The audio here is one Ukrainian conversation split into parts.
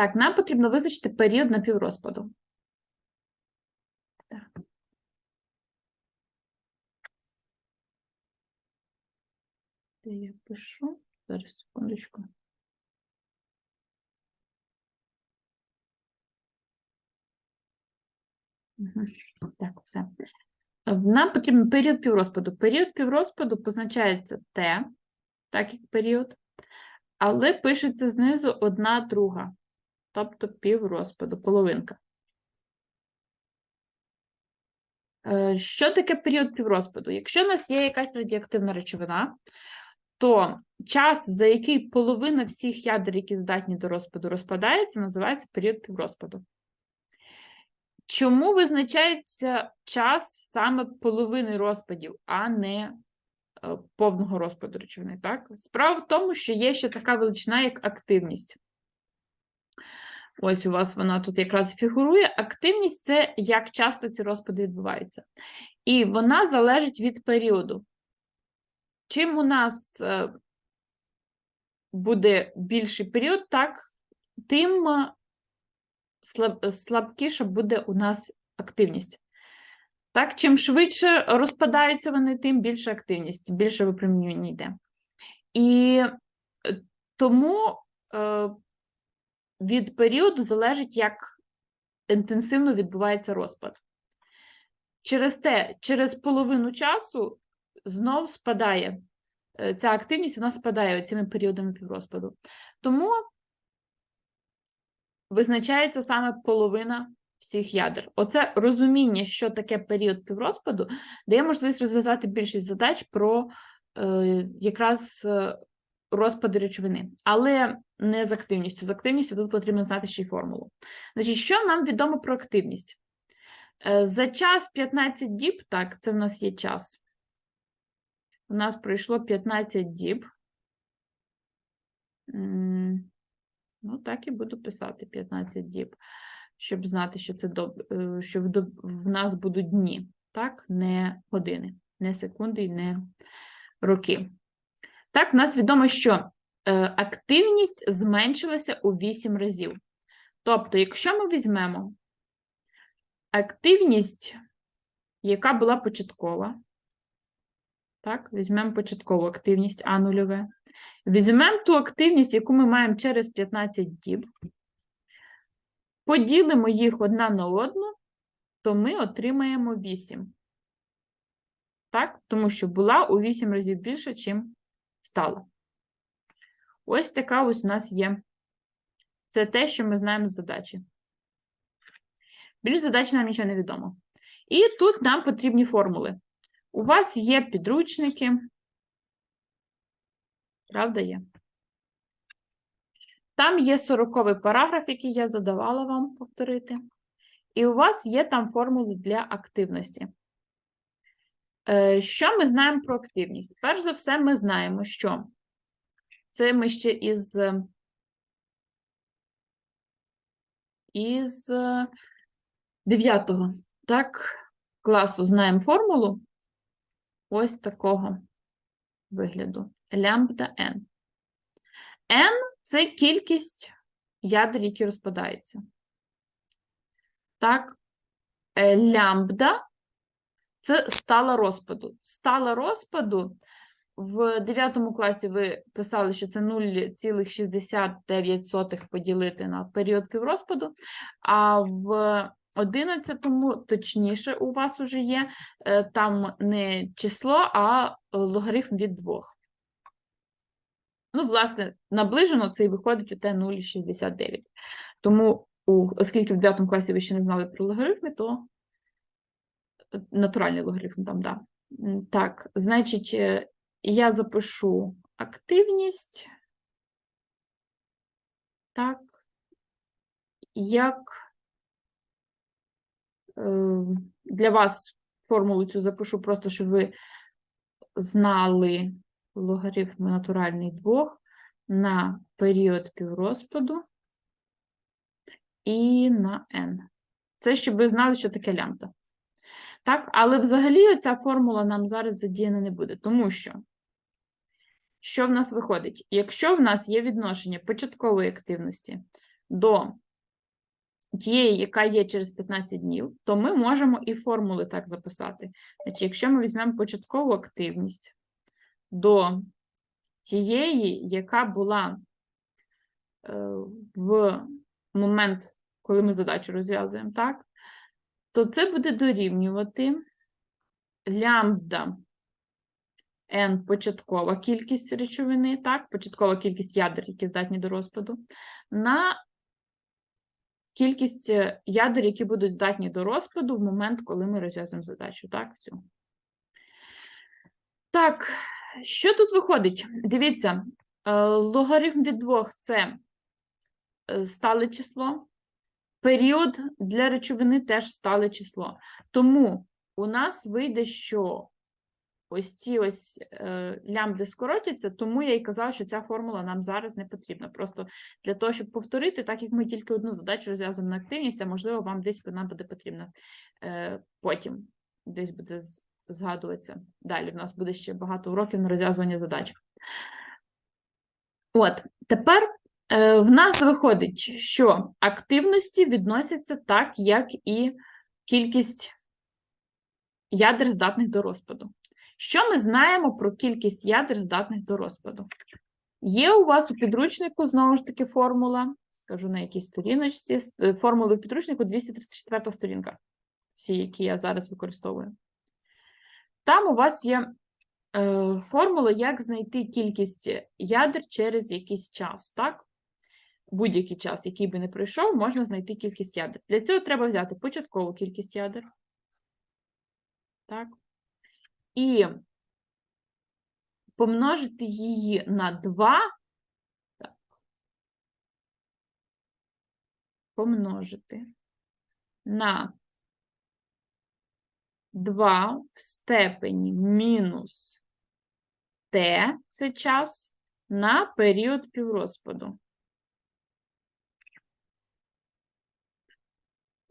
Так, нам потрібно визначити період напіврозпаду. Так. Де я пишу? Зараз, секундочку. Так, все. Нам потрібен період піврозпаду. Період піврозпаду позначається Т, так як період, але пишеться знизу одна друга, тобто піврозпаду, половинка. Е, Що таке період піврозпаду? Якщо у нас є якась радіоактивна речовина, то час, за який половина всіх ядер, які здатні до розпаду, розпадається, називається період піврозпаду. Чому визначається час саме половини розпадів, а не е, повного розпаду речовини? Так? Справа в тому, що є ще така величина, як активність. Ось у вас вона тут якраз фігурує. Активність це як часто ці розпади відбуваються. І вона залежить від періоду. Чим у нас е, буде більший період, так, тим е, слаб, слабкіша буде у нас активність. Так, чим швидше розпадаються вони, тим більша активність, більше випромінювання йде. І е, тому від періоду залежить, як інтенсивно відбувається розпад. Через те, через половину часу знов спадає е, ця активність, вона спадає цими періодами піврозпаду. Тому визначається саме половина всіх ядер. Оце розуміння, що таке період піврозпаду, дає можливість розв'язати більшість задач про е, якраз е, розпади речовини, але не з активністю. З активністю тут потрібно знати ще й формулу. Значить, що нам відомо про активність? Е, За час 15 діб, так, це в нас є час. У нас пройшло 15 діб. Ну, так і буду писати 15 діб, щоб знати, що це доб... е, що в, в нас будуть дні, так, не години, не секунди і не роки. Так, в нас відомо, що е, активність зменшилася у 8 разів. Тобто, якщо ми візьмемо активність, яка була початкова, так, візьмемо початкову активність А нульове. Візьмемо ту активність, яку ми маємо через 15 діб, поділимо їх одна на одну, то ми отримаємо 8. Так? Тому що була у 8 разів більше, чим стала. Ось така ось у нас є. Це те, що ми знаємо з задачі. Більш задач нам нічого не відомо. І тут нам потрібні формули. У вас є підручники. Правда є? Там є 40 параграф, який я задавала вам повторити. І у вас є там формули для активності. Е, Що ми знаємо про активність? Перш за все, ми знаємо, що це ми ще із, із 9 так, класу знаємо формулу ось такого вигляду. Лямбда n. n – це кількість ядер, які розпадаються. Так, е, лямбда – це стала розпаду. Стала розпаду в 9 класі ви писали, що це 0,69 поділити на період піврозпаду, а в 11-му, точніше, у вас уже є е, там не число, а логарифм від 2. Ну, власне, наближено це і виходить у те 0,69. Тому, оскільки в 9 класі ви ще не знали про логарифми, то е, натуральний логарифм там, да. Так, значить, е, я запишу активність. Так, як е, для вас формулу цю запишу, просто щоб ви знали логарифм натуральний двох на період піврозпаду і на n. Це щоб ви знали, що таке лямбда. Так, але взагалі ця формула нам зараз задіяна не буде, тому що що в нас виходить? Якщо в нас є відношення початкової активності до тієї, яка є через 15 днів, то ми можемо і формули так записати. Значить, якщо ми візьмемо початкову активність до тієї, яка була е, в момент, коли ми задачу розв'язуємо, так, то це буде дорівнювати лямбда n початкова кількість речовини, так, початкова кількість ядер, які здатні до розпаду, на кількість е, ядер, які будуть здатні до розпаду в момент, коли ми розв'язуємо задачу, так, цю. Так, що тут виходить? Дивіться, е, логарифм від двох – це е, стале число, період для речовини теж стале число. Тому у нас вийде, що ось ці ось е, лямбди скоротяться, тому я і казала, що ця формула нам зараз не потрібна. Просто для того, щоб повторити, так як ми тільки одну задачу розв'язуємо на активність, а можливо, вам десь вона буде потрібна е, потім, десь буде згадуватися. Далі в нас буде ще багато уроків на розв'язування задач. От, тепер в нас виходить, що активності відносяться так, як і кількість ядер, здатних до розпаду. Що ми знаємо про кількість ядер, здатних до розпаду? Є у вас у підручнику, знову ж таки, формула, скажу на якій сторіночці, е, формули в підручнику 234 сторінка, всі, які я зараз використовую. Там у вас є е, формула, як знайти кількість ядер через якийсь час, так? Будь-який час, який би не пройшов, можна знайти кількість ядер. Для цього треба взяти початкову кількість ядер. Так. І помножити її на 2. Так. Помножити на 2 в степені мінус t, це час, на період піврозпаду.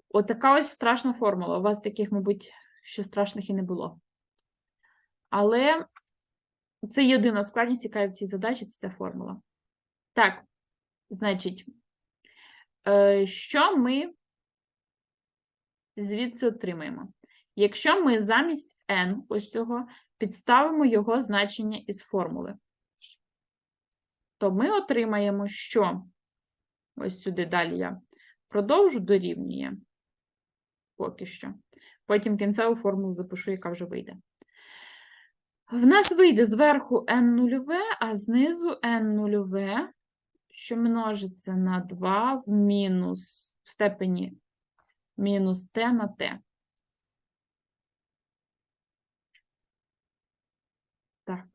Отака ось страшна формула. У вас таких, мабуть, ще страшних і не було. Але це єдина складність, яка є в цій задачі, це ця формула. Так, значить, е, що ми звідси отримаємо? Якщо ми замість n ось цього підставимо його значення із формули, то ми отримаємо, що ось сюди далі я продовжу дорівнює поки що. Потім кінцеву формулу запишу, яка вже вийде. В нас вийде зверху n нульове, а знизу n нульове, що множиться на 2 в мінус в степені мінус t на t. Так.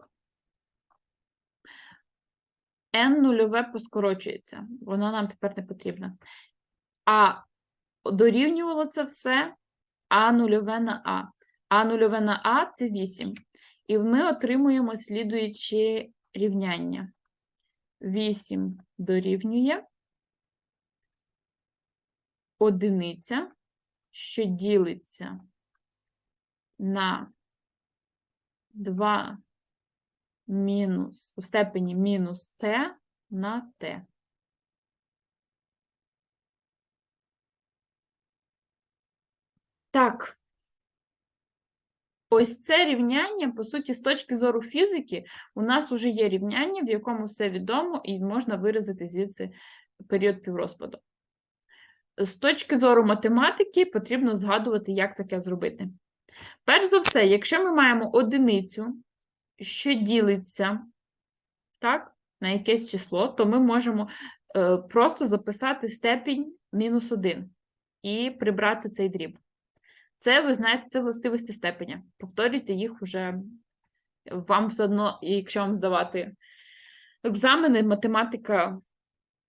n нульове поскорочується, воно нам тепер не потрібно. А дорівнювало це все а нульове на а. А нульове на а це 8. І ми отримуємо слідуюче рівняння. 8 дорівнює одиниця, що ділиться на 2 мінус у степені мінус t на t. Так. Ось це рівняння, по суті, з точки зору фізики, у нас вже є рівняння, в якому все відомо, і можна виразити звідси період піврозпаду. З точки зору математики потрібно згадувати, як таке зробити. Перш за все, якщо ми маємо одиницю, що ділиться так, на якесь число, то ми можемо е, просто записати степінь мінус 1 і прибрати цей дріб. Це, ви знаєте, це властивості степеня. Повторюйте їх уже вам все одно, якщо вам здавати екзамени, математика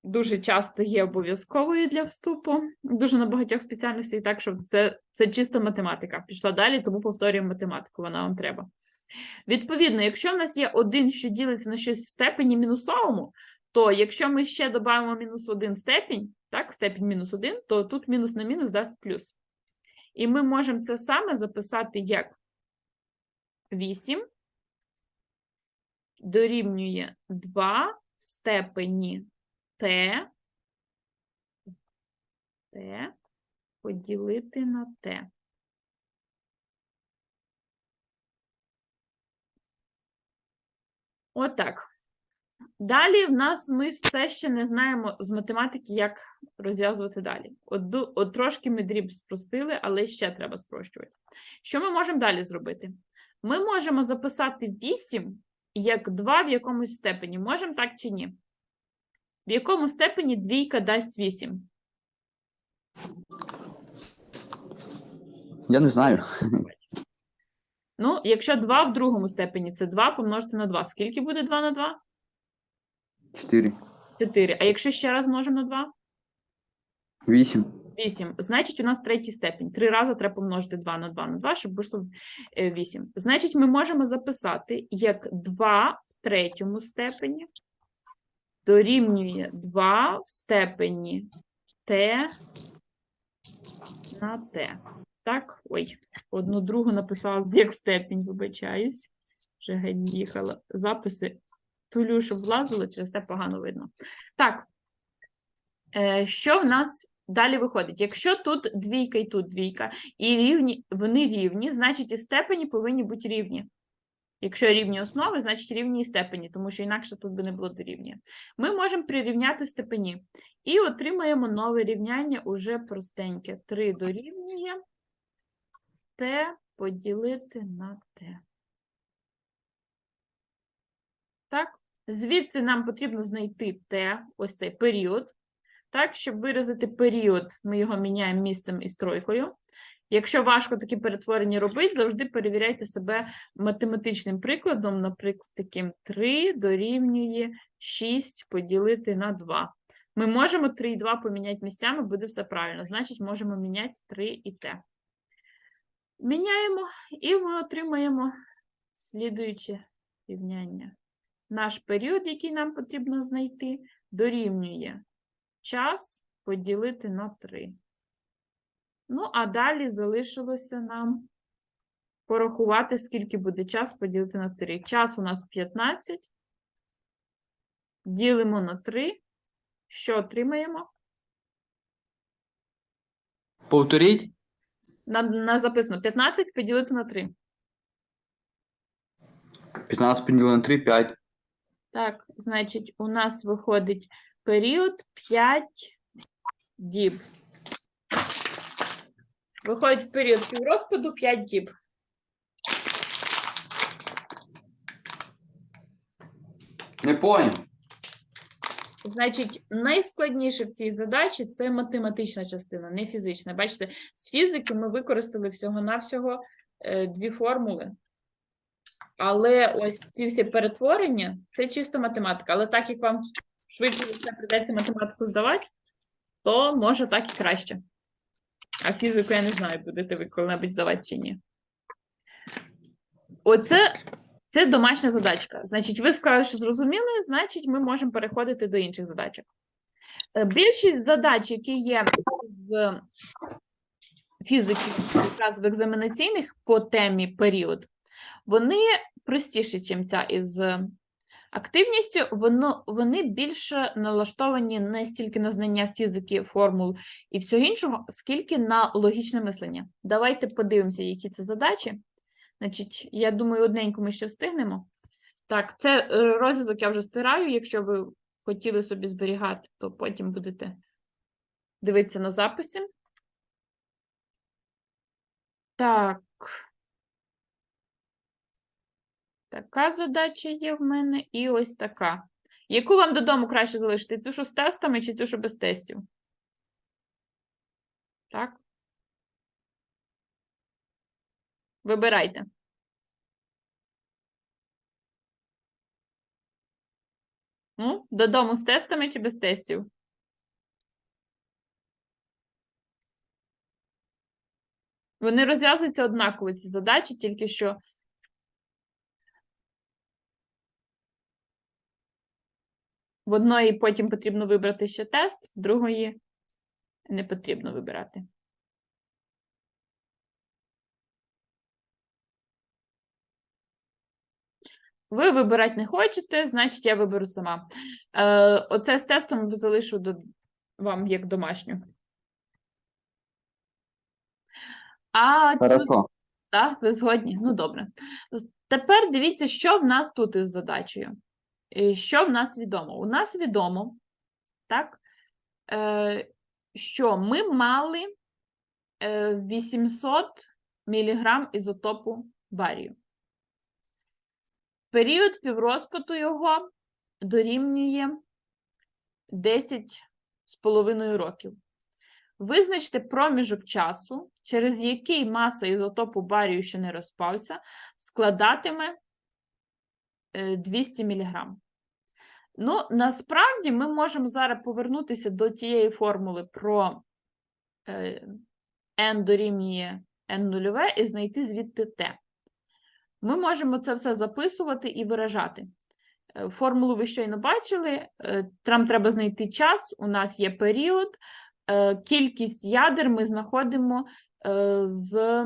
дуже часто є обов'язковою для вступу, дуже на багатьох спеціальностей, так що це, це чиста математика. Пішла далі, тому повторюємо математику, вона вам треба. Відповідно, якщо в нас є один, що ділиться на щось в степені мінусовому, то якщо ми ще додамо мінус один степінь, так, степінь мінус один, то тут мінус на мінус дасть плюс. І ми можемо це саме записати як 8 дорівнює 2 в степені t Т поділити на Т. Отак. Далі в нас ми все ще не знаємо з математики, як розв'язувати далі. От, от трошки ми дріб спростили, але ще треба спрощувати. Що ми можемо далі зробити? Ми можемо записати 8 як 2 в якомусь степені. Можемо так чи ні? В якому степені двійка дасть 8? Я не знаю. Ну, якщо 2 в другому степені, це 2 помножити на 2. Скільки буде 2 на 2? Чотири. 4. А якщо ще раз множимо на 2? Вісім. 8. Значить, у нас третій степінь. Три рази треба помножити 2 на 2 на 2, щоб вийшло е, 8. Значить, ми можемо записати як 2 в третьому степені дорівнює 2 в степені t на t. Так, ой, одну другу написала як степінь, вибачаюсь. Вже геть з'їхала. Записи тулю, щоб влазило, через те погано видно. Так, е, що в нас далі виходить? Якщо тут двійка і тут двійка, і рівні, вони рівні, значить і степені повинні бути рівні. Якщо рівні основи, значить рівні і степені, тому що інакше тут би не було дорівнює. Ми можемо прирівняти степені і отримаємо нове рівняння уже простеньке. 3 дорівнює t поділити на t. Так, звідси нам потрібно знайти t, ось цей період. Так, щоб виразити період, ми його міняємо місцем із тройкою. Якщо важко такі перетворення робити, завжди перевіряйте себе математичним прикладом, наприклад, таким 3 дорівнює 6 поділити на 2. Ми можемо 3 і 2 поміняти місцями, буде все правильно. Значить, можемо міняти 3 і t. Міняємо, і ми отримаємо слідуюче рівняння. Наш період, який нам потрібно знайти, дорівнює час поділити на 3. Ну, а далі залишилося нам порахувати, скільки буде час поділити на 3. Час у нас 15. Ділимо на 3. Що отримаємо? Повторіть. На, на записано 15 поділити на 3. 15 поділено на 3, 5. Так, значить, у нас виходить період 5 діб. Виходить період піврозпаду 5 діб. Не поняв. Значить, найскладніше в цій задачі це математична частина, не фізична. Бачите, з фізики ми використали всього-навсього е, дві формули. Але ось ці всі перетворення це чисто математика. Але так як вам швидше все прийдеться математику здавати, то може так і краще. А фізику я не знаю, будете ви коли-небудь здавати чи ні. Оце це домашня задачка. Значить, ви сказали, що зрозуміли, значить, ми можемо переходити до інших задачок. Е, Більшість задач, які є в фізики, якраз в екзаменаційних по темі період, вони простіші, ніж ця із активністю. Воно, вони більше налаштовані не стільки на знання фізики, формул і всього іншого, скільки на логічне мислення. Давайте подивимося, які це задачі. Значить, я думаю, одненьку ми ще встигнемо. Так, це е, розв'язок я вже стираю. Якщо ви хотіли собі зберігати, то потім будете дивитися на записі. Так. Така задача є в мене, і ось така. Яку вам додому краще залишити? Цю, що з тестами, чи цю, що без тестів? Так. Вибирайте. Ну, додому з тестами чи без тестів? Вони розв'язуються однаково, ці задачі, тільки що в одної потім потрібно вибрати ще тест, в другої не потрібно вибирати. Ви вибирати не хочете, значить, я виберу сама. Е, оце з тестом залишу до, вам як домашню. А цю Так, ви згодні? Ну, добре. Тепер дивіться, що в нас тут із задачею. Е, Що в нас відомо? У нас відомо, так, е, що ми мали е, 800 мг ізотопу барію. Період піврозпаду його дорівнює 10 з половиною років. Визначте проміжок часу, через який маса ізотопу барію, що не розпався, складатиме е, 200 мг. Ну, насправді ми можемо зараз повернутися до тієї формули про е, n дорівнює n нульове і знайти звідти t. Ми можемо це все записувати і виражати. Е, Формулу ви щойно бачили. е, Там треба знайти час, у нас є період, е, кількість ядер ми знаходимо е, з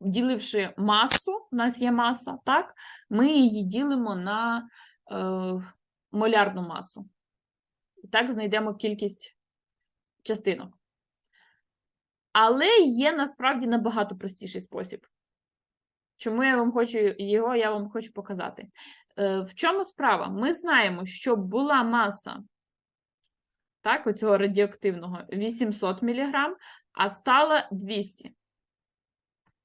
діливши масу, у нас є маса, так? Ми її ділимо на е, молярну масу. І так знайдемо кількість частинок. Але є насправді набагато простіший спосіб. Чому я вам хочу його я вам хочу показати? Е, в чому справа? Ми знаємо, що була маса так, оцього радіоактивного 800 мг, а стала 200.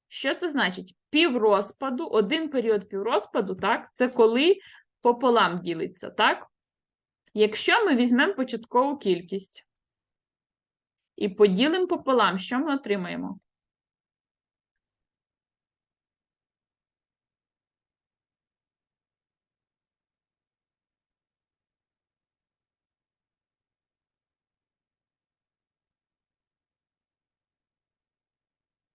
Що це значить? Піврозпаду, один період піврозпаду, так, це коли пополам ділиться, так? Якщо ми візьмемо початкову кількість і поділимо пополам, що ми отримаємо?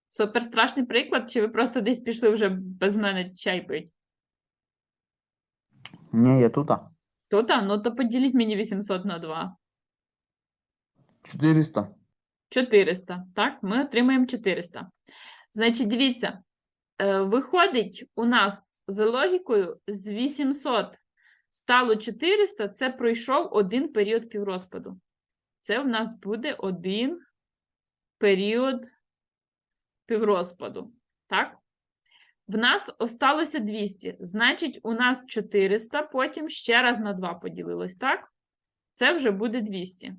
Супер страшний приклад, чи ви просто десь пішли вже без мене чай пить? Ні, я тут. Там, ну то поділіть мені 800 на 2. 400. 400, так? Ми отримаємо 400. Значить, дивіться, е, виходить у нас за логікою з 800 стало 400, це пройшов один період піврозпаду. Це в нас буде один період піврозпаду, так? В нас осталося 200, значить, у нас 400, потім ще раз на 2 поділилось, так? Це вже буде 200.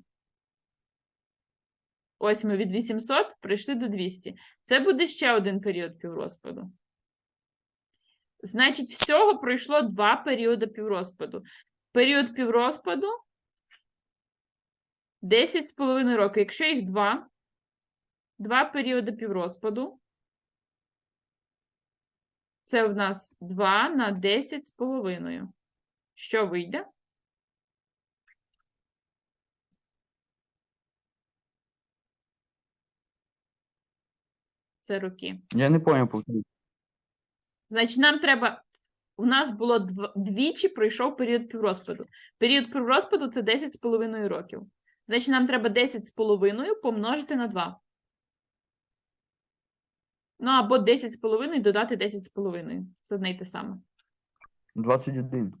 Ось ми від 800 прийшли до 200. Це буде ще один період піврозпаду. Значить, всього пройшло два періоди піврозпаду. Період піврозпаду 10,5 роки. Якщо їх два, два періоди піврозпаду. Це в нас 2 на 10,5. Що вийде? Це роки. Я не повторіть. Значить, нам треба. У нас було дв- двічі пройшов період піврозпаду. Період піврозпаду це 10,5 років. Значить, нам треба 10,5 помножити на 2. Ну, або 10,5 додати 10,5. Це одне й те саме. 21.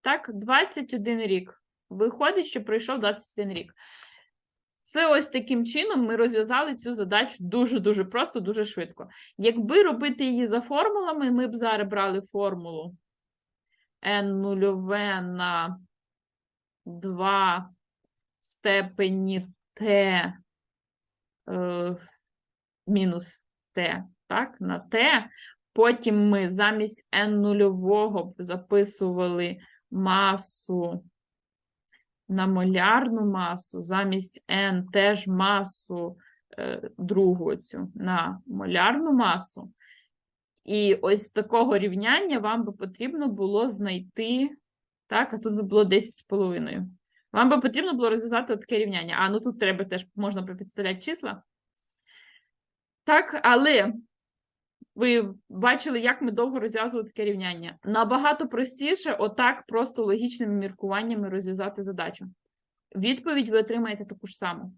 Так, 21 рік. Виходить, що пройшов 21 рік. Це ось таким чином ми розв'язали цю задачу дуже-дуже просто, дуже швидко. Якби робити її за формулами, ми б зараз брали формулу n нульове на 2 в степені t е, мінус t, так, на t. Потім ми замість n нульового записували масу на молярну масу, замість n теж масу е, другу цю на молярну масу. І ось з такого рівняння вам би потрібно було знайти, так, а тут би було 10,5. Вам би потрібно було розв'язати таке рівняння. А, ну тут треба теж можна підставляти числа. Так, але ви бачили, як ми довго розв'язували таке рівняння. Набагато простіше, отак, просто логічними міркуваннями розв'язати задачу. Відповідь ви отримаєте таку ж саму.